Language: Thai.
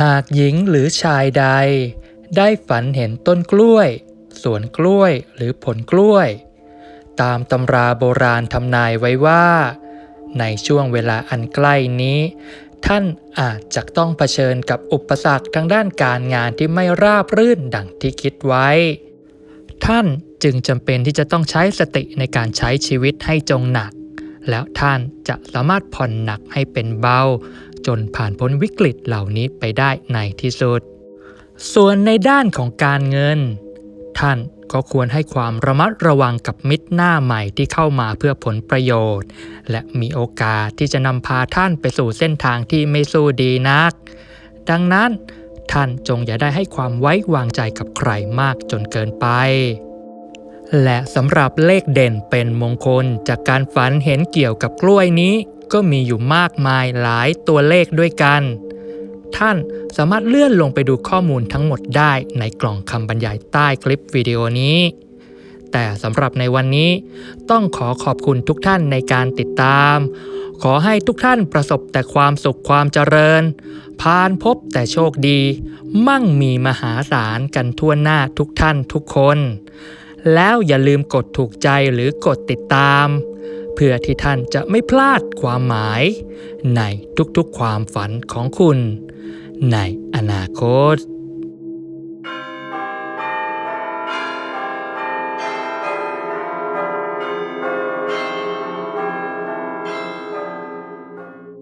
หากหญิงหรือชายใด ได้ฝันเห็นต้นกล้วย สวนกล้วยหรือผลกล้วย ตามตำราโบราณทำนายไว้ว่า ในช่วงเวลาอันใกล้นี้ ท่านอาจจะต้องเผชิญกับอุปสรรคทางด้านการงานที่ไม่ราบรื่นดังที่คิดไว้ ท่านจึงจำเป็นที่จะต้องใช้สติในการใช้ชีวิตให้จงหนัก แล้วท่านจะสามารถผ่อนหนักให้เป็นเบา จนผ่านพ้นวิกฤตเหล่านี้ไปได้ในที่สุด ส่วนในด้านของการเงิน ท่านก็ควรให้ความระมัดระวังกับมิตรหน้าใหม่ที่เข้ามาเพื่อผลประโยชน์ และมีโอกาสที่จะนำพาท่านไปสู่เส้นทางที่ไม่สู้ดีนัก ดังนั้นท่านจงอย่าได้ให้ความไว้วางใจกับใครมากจนเกินไป และสำหรับเลขเด่นเป็นมงคลจากการฝันเห็นเกี่ยวกับกล้วยนี้ ก็มีอยู่มากมายหลายตัวเลขด้วยกัน ท่านสามารถเลื่อนลงไปดูข้อมูลทั้งหมดได้ในกล่องคำบรรยายใต้คลิปวิดีโอนี้ แต่สำหรับในวันนี้ ต้องขอขอบคุณทุกท่านในการติดตาม ขอให้ทุกท่านประสบแต่ความสุขความเจริญพานพบแต่โชคดี มั่งมีมหาศาลกันทั่วหน้าทุกท่านทุกคน แล้วอย่าลืมกดถูกใจหรือกดติดตาม เพื่อที่ท่านจะไม่พลาดความหมาย ในทุกๆความฝันของคุณ ในอนาคต